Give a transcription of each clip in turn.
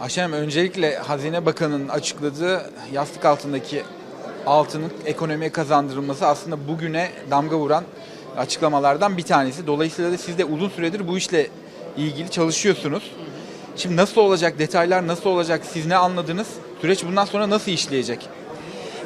Aşem öncelikle Hazine Bakanı'nın açıkladığı yastık altındaki altının ekonomiye kazandırılması aslında bugüne damga vuran açıklamalardan bir tanesi. Dolayısıyla da siz de uzun süredir bu işle ilgili çalışıyorsunuz. Şimdi nasıl olacak, detaylar nasıl olacak, siz ne anladınız? Süreç bundan sonra nasıl işleyecek?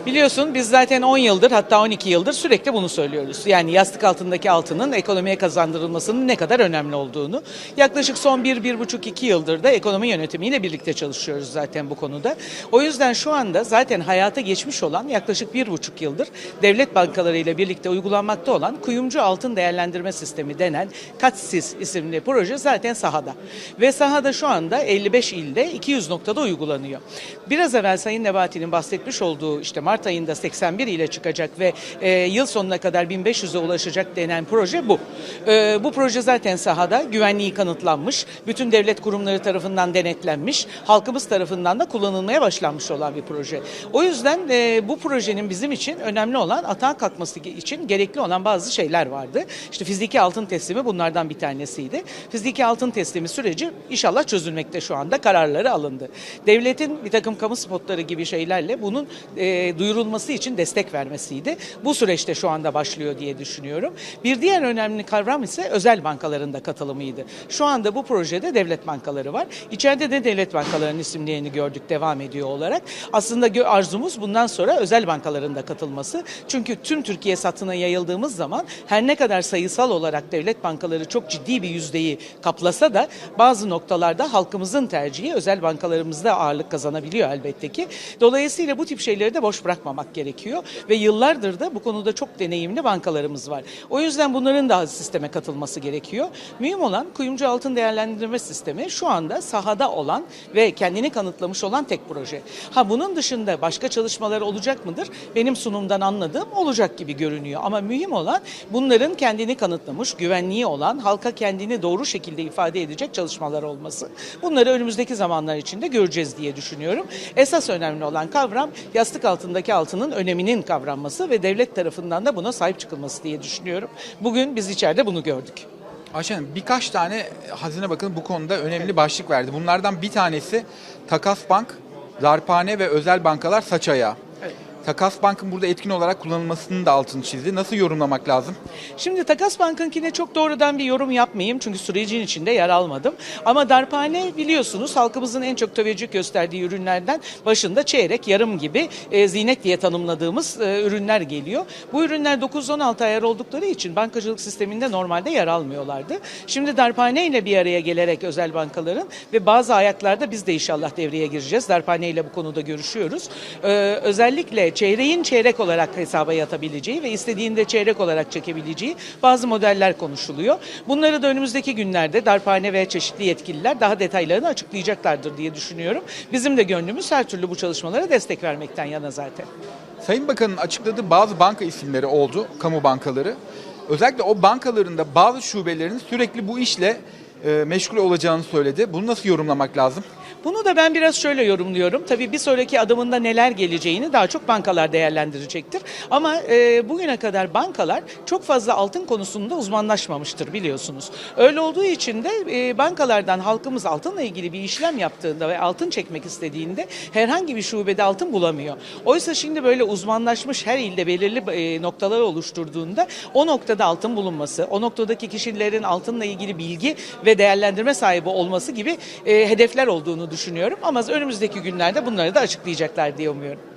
Biliyorsun biz zaten 10 yıldır hatta 12 yıldır sürekli bunu söylüyoruz. Yani yastık altındaki altının ekonomiye kazandırılmasının ne kadar önemli olduğunu. Yaklaşık son 1-1,5-2 yıldır da ekonomi yönetimiyle birlikte çalışıyoruz zaten bu konuda. O yüzden şu anda zaten hayata geçmiş olan yaklaşık 1,5 yıldır devlet bankaları ile birlikte uygulanmakta olan kuyumcu altın değerlendirme sistemi denen KATSİS isimli proje zaten sahada. Ve sahada şu anda 55 ilde 200 noktada uygulanıyor. Biraz evvel Sayın Nebati'nin bahsetmiş olduğu işte Mart ayında 81 ile çıkacak ve e, yıl sonuna kadar 1500'e ulaşacak denen proje bu. E, bu proje zaten sahada güvenliği kanıtlanmış, bütün devlet kurumları tarafından denetlenmiş, halkımız tarafından da kullanılmaya başlanmış olan bir proje. O yüzden e, bu projenin bizim için önemli olan atağa kalkması için gerekli olan bazı şeyler vardı. İşte fiziki altın teslimi bunlardan bir tanesiydi. Fiziki altın teslimi süreci inşallah çözülmekte şu anda kararları alındı. Devletin bir takım kamu spotları gibi şeylerle bunun e, duyurulması için destek vermesiydi. Bu süreçte şu anda başlıyor diye düşünüyorum. Bir diğer önemli kavram ise özel bankaların da katılımıydı. Şu anda bu projede devlet bankaları var. İçeride de devlet bankalarının isimlerini gördük devam ediyor olarak. Aslında arzumuz bundan sonra özel bankaların da katılması. Çünkü tüm Türkiye satına yayıldığımız zaman her ne kadar sayısal olarak devlet bankaları çok ciddi bir yüzdeyi kaplasa da bazı noktalarda halkımızın tercihi özel bankalarımızda ağırlık kazanabiliyor elbette ki. Dolayısıyla bu tip şeyleri de boş bırakmamak gerekiyor ve yıllardır da bu konuda çok deneyimli bankalarımız var. O yüzden bunların da sisteme katılması gerekiyor. Mühim olan kuyumcu altın değerlendirme sistemi şu anda sahada olan ve kendini kanıtlamış olan tek proje. Ha bunun dışında başka çalışmalar olacak mıdır? Benim sunumdan anladığım olacak gibi görünüyor. Ama mühim olan bunların kendini kanıtlamış, güvenliği olan, halka kendini doğru şekilde ifade edecek çalışmalar olması. Bunları önümüzdeki zamanlar içinde göreceğiz diye düşünüyorum. Esas önemli olan kavram yastık altındaki altının öneminin kavranması ve devlet tarafından da buna sahip çıkılması diye düşünüyorum. Bugün biz içeride bunu gördük. Ayşen birkaç tane Hazine Bakanı bu konuda önemli başlık verdi. Bunlardan bir tanesi Takas Bank, Darphane ve özel bankalar saç ayağı. Evet. Takas Bank'ın burada etkin olarak kullanılmasının da altını çizdi. Nasıl yorumlamak lazım? Şimdi Takas Bank'ınkine çok doğrudan bir yorum yapmayayım çünkü sürecin içinde yer almadım. Ama darphane biliyorsunuz halkımızın en çok teveccüh gösterdiği ürünlerden başında çeyrek, yarım gibi e, zinet diye tanımladığımız e, ürünler geliyor. Bu ürünler 9-16 ayar oldukları için bankacılık sisteminde normalde yer almıyorlardı. Şimdi darphane ile bir araya gelerek özel bankaların ve bazı ayaklarda biz de inşallah devreye gireceğiz. Darphane ile bu konuda görüşüyoruz. Ee, özellikle çeyreğin çeyrek olarak hesaba yatabileceği ve istediğinde çeyrek olarak çekebileceği bazı modeller konuşuluyor. Bunları da önümüzdeki günlerde darphane ve çeşitli yetkililer daha detaylarını açıklayacaklardır diye düşünüyorum. Bizim de gönlümüz her türlü bu çalışmalara destek vermekten yana zaten. Sayın Bakan'ın açıkladığı bazı banka isimleri oldu, kamu bankaları. Özellikle o bankaların da bazı şubelerinin sürekli bu işle e, meşgul olacağını söyledi. Bunu nasıl yorumlamak lazım? Bunu da ben biraz şöyle yorumluyorum. Tabii bir sonraki adımında neler geleceğini daha çok bankalar değerlendirecektir. Ama e, bugüne kadar bankalar çok fazla altın konusunda uzmanlaşmamıştır biliyorsunuz. Öyle olduğu için de e, bankalardan halkımız altınla ilgili bir işlem yaptığında ve altın çekmek istediğinde herhangi bir şubede altın bulamıyor. Oysa şimdi böyle uzmanlaşmış her ilde belirli e, noktalar oluşturduğunda o noktada altın bulunması, o noktadaki kişilerin altınla ilgili bilgi ve değerlendirme sahibi olması gibi e, hedefler olduğunu düşünüyorum. Ama önümüzdeki günlerde bunları da açıklayacaklar diye umuyorum.